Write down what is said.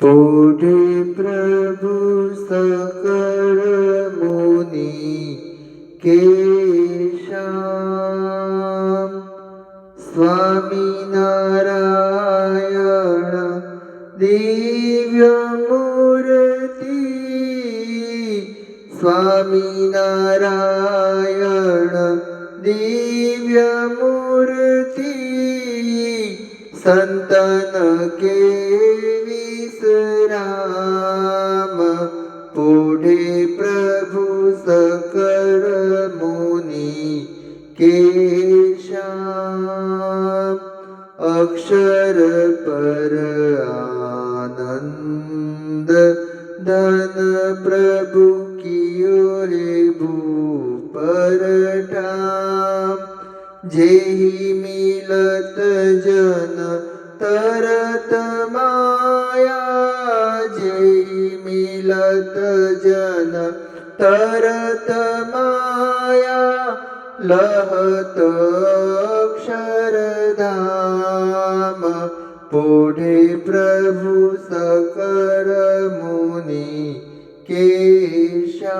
તોરે પ્રભુ સકળ મુનિ કેશા સ્વામી નારાયણ દિવ્ય મૂર્તિ સ્વામી નારાયણ દિવ્ય મૂર્તિ संतन के विसराम पुढे प्रभु सकळ मुनी केशाम अक्षर पर आनंद, धन प्रभु कियो हे भूपरठाम जेही मिलत जन तरत माया जेही मिलत जन तरत माया लहत अक्षरधाम. पुढे प्रभु सकळ मुनी केशा